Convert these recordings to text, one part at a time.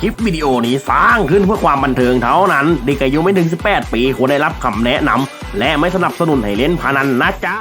คลิปวิดีโอนี้สร้างขึ้นเพื่อความบันเทิงเท่านั้นเด็กอายุไม่ถึง 18 ปีควรได้รับคำแนะนำและไม่สนับสนุนให้เล่นพนันนะจ๊ะ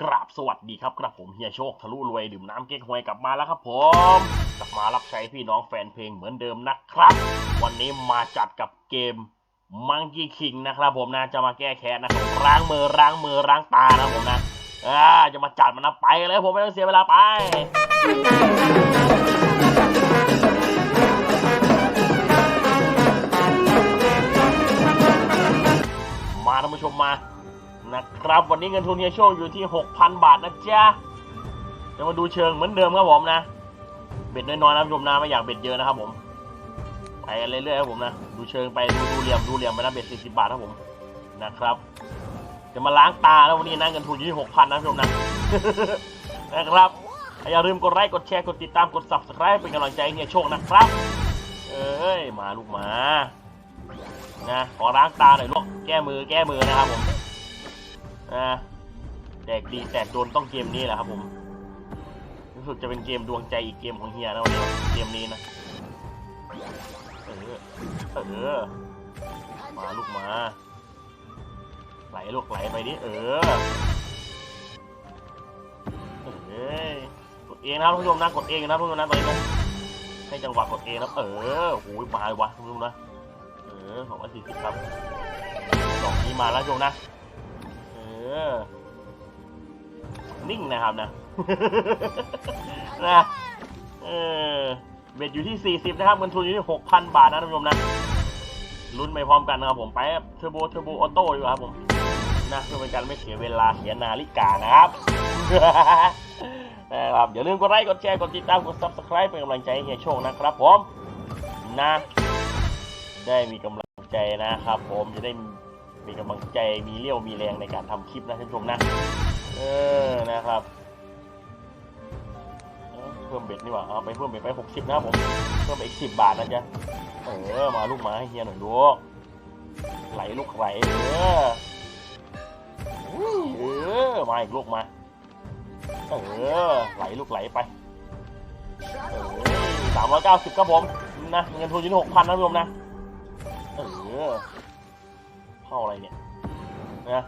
กราบสวัสดีครับกระผมเฮียโชคทะลุรวยดื่มน้ำเก๊กฮวยกลับมาแล้วครับผมกลับมารับใช้พี่น้องแฟนเพลงเหมือนเดิมนะครับ วันนี้มาจัดกับเกมมังกี้คิงนะครับผมนะจะมาแก้แค้นนะครับล้างมือล้างมือล้างตานะผมนะอ่าจะมาจัดมันนะไปเลยผมไม่ต้องเสียเวลาไป นะครับ วันนี้เงินทุนเฮียโชคอยู่ที่ 6,000 บาทนะจ๊ะจะมาดูเชิงเหมือนเดิมครับผมนะ เบ็ดน้อยๆนะท่านผู้ชมนะไม่อยากเบ็ดเยอะนะครับผม ไปกันเรื่อยๆครับผมนะ ดูเชิงไปดูดูเหลี่ยมดูเหลี่ยมไปนะเบ็ด40 บาทครับผมนะครับ จะมาล้างตาแล้ววันนี้นะเงินทุนอยู่ที่ 6,000นะท่านผู้ชมนะนะครับอย่าลืมกดไลค์กดแชร์กดติดตามกด subscribe เป็นกำลังใจให้เฮียโชคนะครับ เอ้ยมาลูกหมานะขอล้างตาหน่อยลูกแก้มือแก้มือนะครับผม นะแตกดีแตกโดนต้องเกมนี้แหละครับผมรู้สึกจะเป็นเกมดวงใจอีกเกมของเฮียนะวันนี้เกมนี้นะเออเออมาลูกมา ไหลลูกไหลไปดิเออเอ้ยกดเองนะครับท่านผู้ชมนะกดเองนะท่านผู้ชมนะตอนนี้นะให้จังหวะกดเองนะเออโอ้ยมาวะท่านผู้ชมนะเออของร้อยสี่สิบครับสองนี้มาแล้วโยมนะ ออนิ่งนะครับนะ นะ เออ เบ็ดอยู่ที่สี่สิบนะครับเงินทุนอยู่ที่หกพันบาทนะท่านผู้ชมนะ ลุ้นไปพร้อมกันนะครับผม ไปเทอร์โบ เทอร์โบ ออโต้ดีกว่าครับผม นะเพื่อเป็นการไม่เสียเวลาเสียนาฬิกานะครับนะครับอย่าลืมกดไลค์ กดแชร์ กดติดตาม กด subscribe เป็นกำลังใจให้เฮียโชคนะครับผม นะ ได้มีกำลังใจนะครับผม จะได้ มีกำลังใจมีเรี่ยวมีแรงในการทำคลิปนะท่านผู้ชมนะเออนะครับเอ้าเพิ่มเบ็ดนี่หว่าเอาไปเพิ่มเบ็ดไปหกสิบนะครับผมเพิ่มไปอีกสิบบาทนะจ๊ะเออมาลูกมาให้เฮียหน่อยลูกไหลลูกไหลเออเออมาอีกลูกมาเออไหลลูกไหลไปเออสามร้อยเก้าสิบครับผมนะเงินทุนยู่ที่หกพันนะท่านผู้ชมนะเออ เข้าอะไรเนี่ยนะ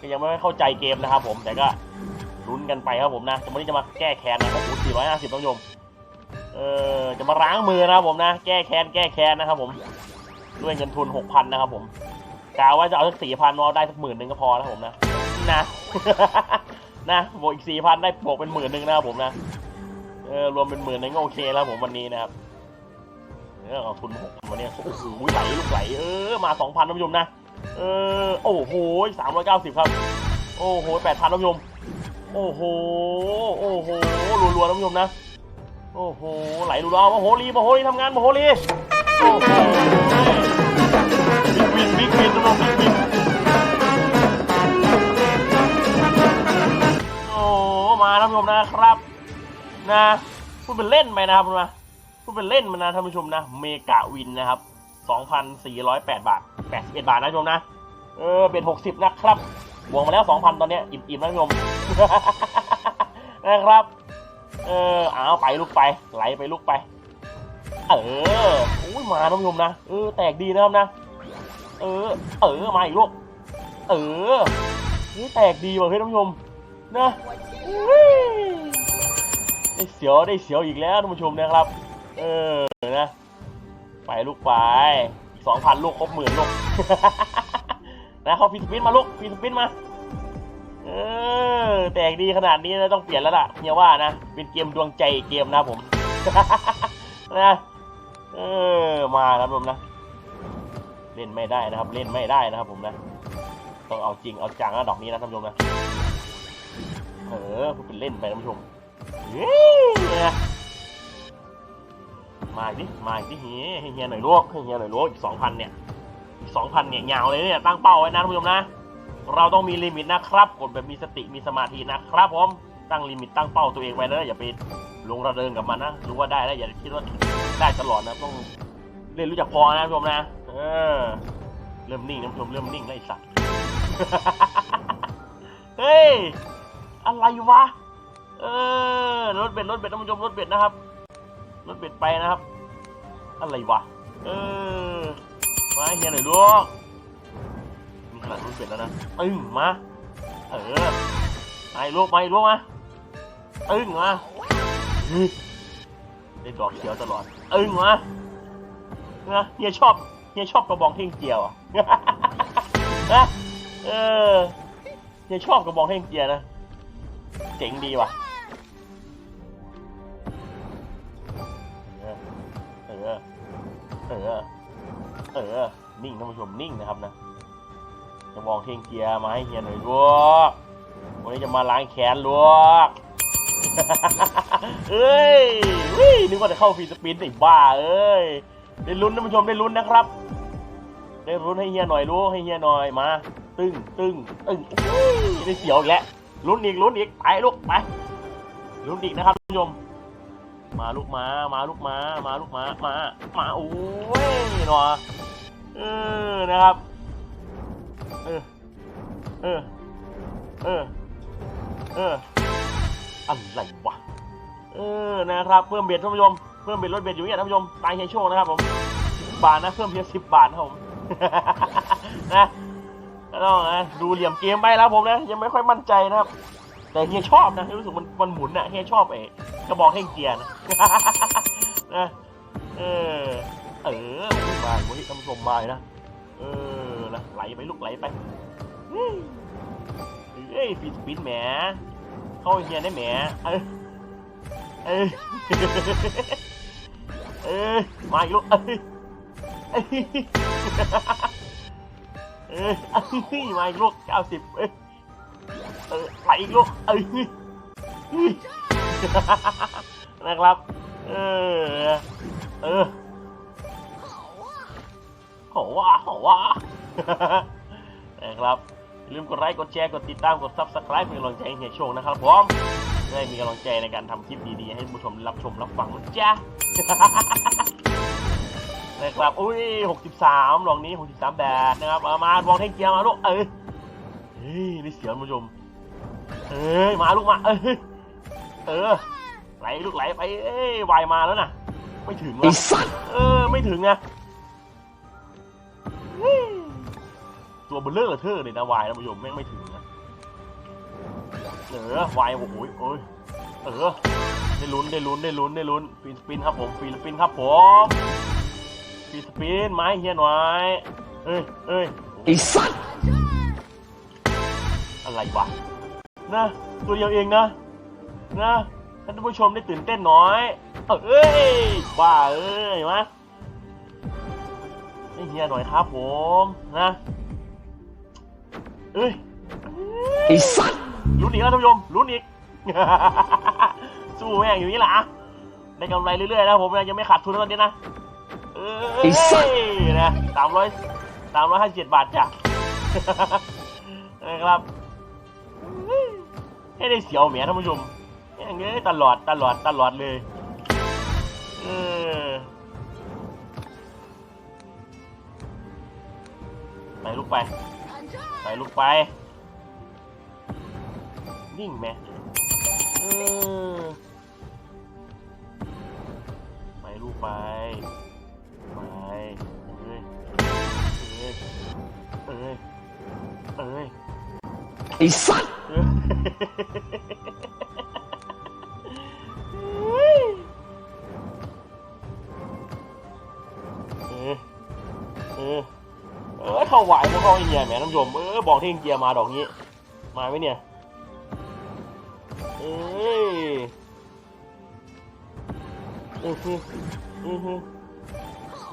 ก็ยังไม่เข้าใจเกมนะครับผมแต่ก็ลุ้นกันไปครับผมนะจะวันนี้จะมาแก้แค้นนะครับโอ้สี่ร้อยห้าสิบท่านผู้ชมเออจะมาล้างมือนะครับผมนะ แก้แค้นแก้แค้นนะครับผมด้วยเงินทุนหกพันนะครับผมกะว่าจะเอาสักสี่พันเอาได้สักหมื่นหนึ่งก็พอแล้วผมนะนะนะบวกอีกสี่พันได้บวกเป็นหมื่นหนึ่งนะครับผมนะเออรวมเป็นหมื่นนึ่งก็โอเคแล้วผมวันนี้นะครับเออเอาทุนหกพันวันนี้โอ้โหไหลลูกไหลเออมาสองพันท่านผู้ชมนะ เออโอ้โหสามร้อยเก้าสิบครับ โอ้โหแปดพันท่านผู้ชม โอ้โห โอ้โห รัวๆท่านผู้ชมนะ โอ้โห ไหลรัวๆมาโหรีมาโหรีทำงานมาโหรีโอ้โหบิ๊กวินบิ๊กวินท่านผู้ชมบิ๊กวินโอ้มาท่านผู้ชมนะครับ นะพูดเป็นเล่นไปนะครับคุณมาพูดเป็นเล่นมานะท่านผู้ชมนะ เมกาวินนะครับ 2,408 บาท 81บาทนะท่านผู้ชมนะ เออเป็น 60 นะครับบวกมาแล้ว 2,000 ตอนเนี้ยอิ่มๆนะท่านผู้ชมนะครับ เออเอาไปลูกไป ไหลไปลูกไป เอออุ้ยมาท่านผู้ชมนะ เออ แตกดีนะครับนะ เออ เออ มาอีกลูก เออ นี่แตกดีว่ะเฮ้ยท่านผู้ชมนะอุ้ยได้เสียวได้เสียวอีกแล้วท่านผู้ชมนะครับ เออนะ ไปลูกไป สองพันลูกครบหมื่นลูกนะเขาฟีสปินมาลูกฟีสปินมาเออแตกดีขนาดนี้นะต้องเปลี่ยนแล้วล่ะเฮียว่านะเป็นเกมดวงใจเกมนะผมนะเออมาครับผมนะเล่นไม่ได้นะครับ เล่นไม่ได้นะครับผมนะต้องเอาจริงเอาจังนะดอกนี้นะท่านผู้ชมนะเออพูดเป็นเล่นไปท่านผู้ชมเฮ้ย มาอีกดิมาอีกดิเฮียเฮียหน่อยลูกเฮียหน่อยลูกอีกสองพันเนี่ยอีกสองพันเนี่ยยาวเลยเนี่ยตั้งเป้าไว้นะท่านผู้ชมนะ เราต้องมีลิมิตนะครับกดแบบมีสติมีสมาธินะครับผมตั้งลิมิตตั้งเป้าตัวเองไว้เลยอย่าไปลงระเริงกับมันนะรู้ว่าได้แล้วอย่าคิดว่าได้ตลอดนะต้องเรียนรู้จักพอนะท่านผู้ชมนะ เออ เริ่มนิ่งนะท่านผู้ชมเริ่มนิ่งแล้วไอ้สัตว์เฮ้ยอะไรวะเออรถเบ็ดรถเบ็ดท่านผู้ชมรถเบ็ดนะครับรถเบ็ดไปนะครับ อะไรวะ เออ มาเฮียหน่อยลูกมีขนาดรุ่นเสร็จแล้วนะตึ้งมา เออไปลูกไปลูกมาตึ้งมาฮึได้ดอกเขียวตลอดตึ้งมานะเฮียชอบเฮียชอบกระบองเท่งเจียวอะนะเออเฮียชอบกระบองเท่งเจียวนะ เจ๋งดีว่ะ เออ เออ นิ่งท่านผู้ชมนิ่งนะครับนะ จะมองเทงเกียร์มาให้เฮียหน่อยลูกวันนี้จะมาล้างแค้นลูกเอ้ยวินึกว่าจะเข้าฟรีสปินไอ้บ้าเอ้ย ได้ลุ้นท่านผู้ชมได้ลุ้นนะครับ ได้ลุ้นให้เฮียหน่อยลูกให้เฮียหน่อยมา ตึ้งตึ้งตึ้งได้เสียวอีกแล้วลุ้นอีกลุ้นอีกไปลูกไปลุ้นอีกนะครับท่านผู้ชม มาลูกมา มาลูกมา มาลูกมา มา มาโอ้ยหนอเออนะครับ เออ เออ เออ เออ อะไรวะ เออ นะครับ เพิ่มเบ็ดท่านผู้ชม เพิ่มเบ็ดลดเบ็ดอยู่เนี่ยท่านผู้ชม ตายเฮียโชคนะครับผมบาทนะ เพิ่มเพียงสิบบาทนะครับผม นะก็ต้องนะ ดูเหลี่ยมเกมไปแล้วผมนะ ยังไม่ค่อยมั่นใจนะครับ แต่เฮียชอบนะรู้สึกมันมันหมุนอะเฮียชอบไอ้กระบอกเท่งเกียร์นะนะเออเออมาวันนี้ท่านผู้ชมมาเลยนะเออนะไหลไปลูกไหลไปเฮ้ยเอ้ยฟีสปินแหมเข้าเฮียได้แหมเออเออเออมาอีกลูกเออเออมาอีกลูกเก้าสิบเออ ออไหลอีกเออนะครับ เออ เออโหว่าโหว่านะครับลืมกดไลค์กดแชร์กดติดตามกด subscribe เป็นกำลังใจให้เฮียโชคนะครับผมได้มีกำลังใจในการทำคลิปดีๆ ให้ผู้ชมรับชมรับฟังนะจ๊ะนะครับอุ้ย63ดอกนี้ 63 แบบนะครับ มาวองเท่งเกียร์มาลูกเออเฮ้ยนี่เสียงผู้ชม เอ้ยมาลูกมาเออเออไหลลูกไหลไปเอ้ยวายมาแล้วนะไม่ถึงไอ้วะสัตว์เออ ไม่ถึงนะเฮ้ยตัวเบลเลอร์เทอร์เลยนะวายนะผู้ชมแม่งไม่ถึงนะเออวายโอ้โหโอ้ยเออได้ลุ้นได้ลุ้นได้ลุ้นได้ลุ้นฟินสปินครับผมฟินสปินครับผมฟินสปินไม้เฮียหน่อยเอ้ยเอ้ยไอ้สัตว์อะไรวะ นะ ตัวเดียวเองนะ นะท่านผู้ชมได้ตื่นเต้นน้อยเอ้ยบ้าเอ้ยมาให้เฮียหน่อยครับผมนะเอ้ยไอ้สัตว์ลุ้นอีกแล้วท่านผู้ชมลุ้นอีกสู้แม่งอยู่นี่แหละอะได้กำไรเรื่อยๆนะผมยังไม่ขาดทุนตอนนี้นะเอ้ยนะสามร้อยสามร้อยห้าสิบเจ็ดบาทจ้ะนะครับ ให้ได้เสียวแหมท่านผู้ชมอย่างเงี้ยตลอดตลอดตลอดเลยเออไปลูกไปไปลูกไปนิ่งไหมเออไปลูกไปไปเอ้ยเอ้ยเอ้ยเอ้ยไอ้สัตว์ เออเออเออเข้าไหวพวกเข้าไอ้เหี้ยแหมท่านผู้ชมเออบอกที่เกียร์มาดอกนี้ มาไหมเนี่ยเอ้ยอือฮึอือฮึ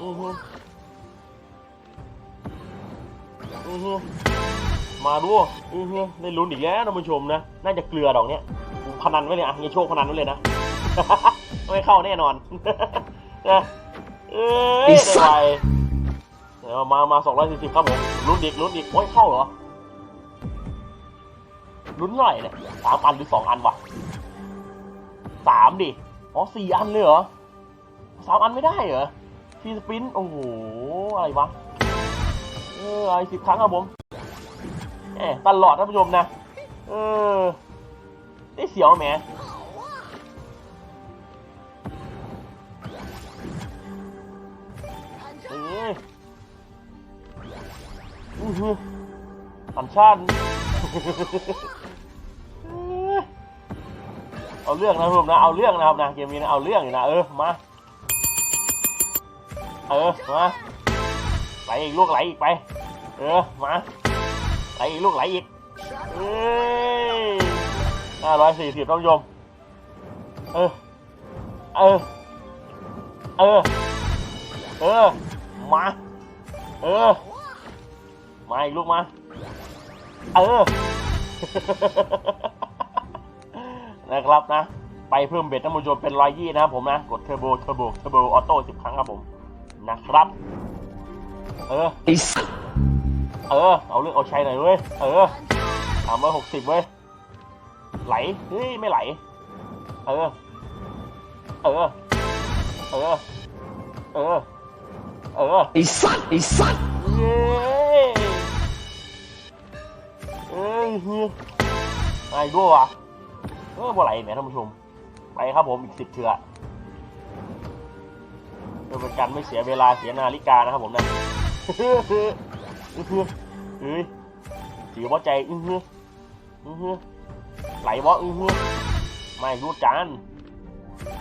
อือฮึอือฮึ มาดูอือฮึได้ลุ้นอีกแล้วท่านผู้ชมนะ น่าจะเกลือดอกเนี้ยผมพนันไว้เลยอะเฮียโชคพนันไว้เลยนะ ไม่เข้าแน่นอนนะเอ้ยได้ไวเดี๋ยวมา มาสองร้อยสี่สิบครับผมลุ้นอีกลุ้นอีกโอ้ยเข้าเหรอลุ้นเท่าไหร่เนี่ยสามอันหรือสองอันวะสามดิ อ๋อสี่อันเลยเหรอสามอันไม่ได้เหรอฟีสปิน โอ้โห อะไรวะ เอออะไรสิบครั้งครับผมแหม ตลอดท่านผู้ชมนะ เออได้เสียวแหมอออือฮึสัญชาติเอาเรื่องนะผมนะ เอาเรื่องนะครับนะเกมนี้นะ เอาเรื่องอยู่นะ เออ มา เออ มา ไปอีกลูกไหลอีกไป เออ มา ลอีกลูกไหลอีกเอ้ยห้าร้อยสี่สิบต้องยม เออ เออ เออ เออ มา เออ มาอีกลูกมา เออ นะครับนะ ไปเพิ่มเบ็ดน้ำมันยนต์เป็นร้อยยี่นะครับผมนะ กดเทอร์โบ เทอร์โบ เทอร์โบ ออโต้สิบครั้งครับผม นะครับ เออ เออ เอาเรื่องเอาชัยหน่อยเว้ย เออสามร้อยหกสิบเว้ย ไหล เฮ้ย ไม่ไหล เออ เออ เออ เออ เออไอ้สัตว์ไอ้สัตว์เย้เอ้ยเฮ้ยไอ้ด้วยวะเออบ่ไหลเนี่ยท่านผู้ชม ไปครับผมอีกสิบเถื่อเพื่อเป็นการไม่เสียเวลาเสียนาฬิกานะครับผมนะ เฮ้ยเฮ้ยเฮ้ยสีบ่ใจอื้อหืออื้อหือไหลบ่อื้อหือไม่รู้จาน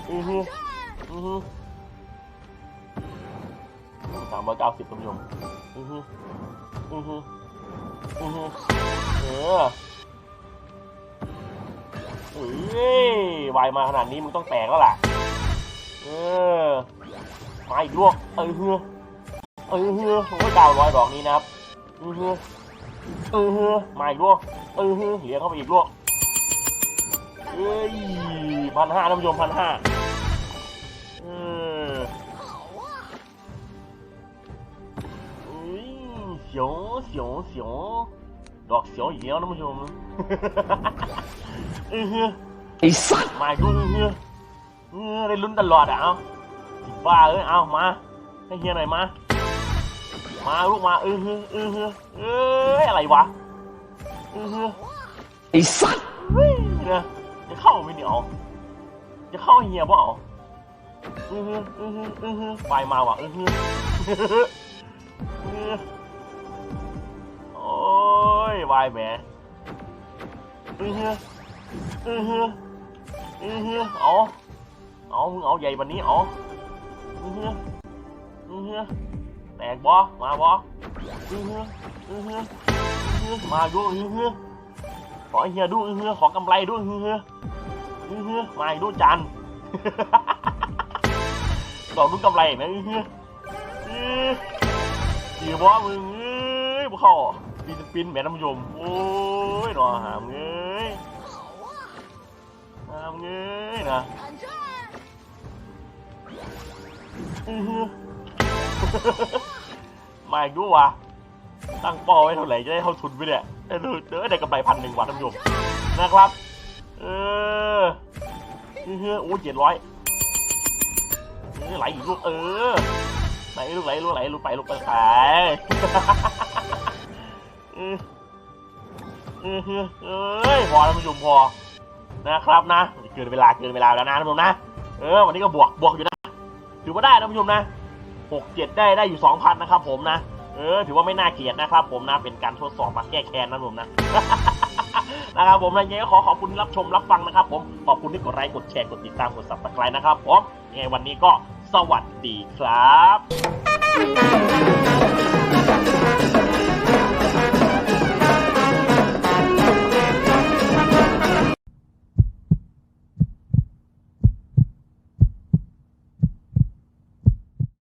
อื้อหืออื้อหือสามร้อยเก้าสิบท่านผู้ชมอือฮึอือฮึอือฮึเออเอ้ยวายมาขนาดนี้มึงต้องแตกแล้วล่ะ เออมาอีกลวกเออเฮึเออเฮึโอ้ยดาวร้อยดอกนี้นะครับ อือฮึเออฮึมาอีกลวกเออฮึเหลียเข้าไปอีกลวกเอ้ยพันห้าท่านผู้ชมพันห้าเอออุ้ยเสียวเสียวเสียวดอกเสียวอีกแล้วนะผู้ชมอือฮึไอ้สัตว์มาดูอือฮึเออได้ลุ้นตลอดอะ เอาสิบ้าเอ้ย เอามา ให้เฮียหน่อยมา มาลูกมาอือฮึอือฮึเอ้ยอะไรวะอือฮึไอ้สัตว์เฮ้ยเนี่ยจะเข้าไหมเนี่ยเอาจะเข้าเฮียเปล่าอือฮึอือฮึอือฮึไปมาว่ะอือฮึอือฮึโอ้ยวายแหมอือฮึอือฮึอือฮึเอาเอามึงเอาใหญ่วันนี้เอาอือฮึอือฮึ แตกบ่มาบออือฮึอือฮึมาดูอือฮึขอเฮียดูอือฮึขอกำไรด้วยอือฮึอือฮึมาดูจานดอกดูกำไรนะอือฮึอือดีบ่มึงเอ้ยบ่เข้าปีสปินแม่น้ำยมโอ้ยหนอหามเอ้ยหามเอ้ยนะอื้อหือ มาอีกดูวยวะตั้งเป้าไว้เท่าไหร่จะได้เท่าทุนไปเนี่ยได้ดูเด้อได้กำไรพันหนึ่งว่ะท่านผู้ชมนะครับ เอออื้อหือโอ้เจ็ดร้อยเออไหลอีกลูกเออไหลลูกไหลลูกไหลลูกไปลูกไปไปเออเออเอ้ยพอแล้วผู้ชมพอนะครับนะเกินเวลาเกินเวลาแล้วนะท่านผู้ชมนะเออวันนี้ก็บวกบวกอยู่นะถือว่าได้ท่านผู้ชมนะ หกเจ็ดได้ได้อยู่สองพันนะครับผมนะ เออ ถือว่าไม่น่าเกลียดนะครับผมนะ เป็นการทดสอบมาแก้แค้นนะผมนะ นะครับผมนะยังไงก็ขอขอบคุณรับชมรับฟังนะครับ ผม ขอบคุณที่กดไลค์ กดแชร์ กดติดตาม กดซับสไครต์นะครับผมยังไงวันนี้ก็สวัสดีครับ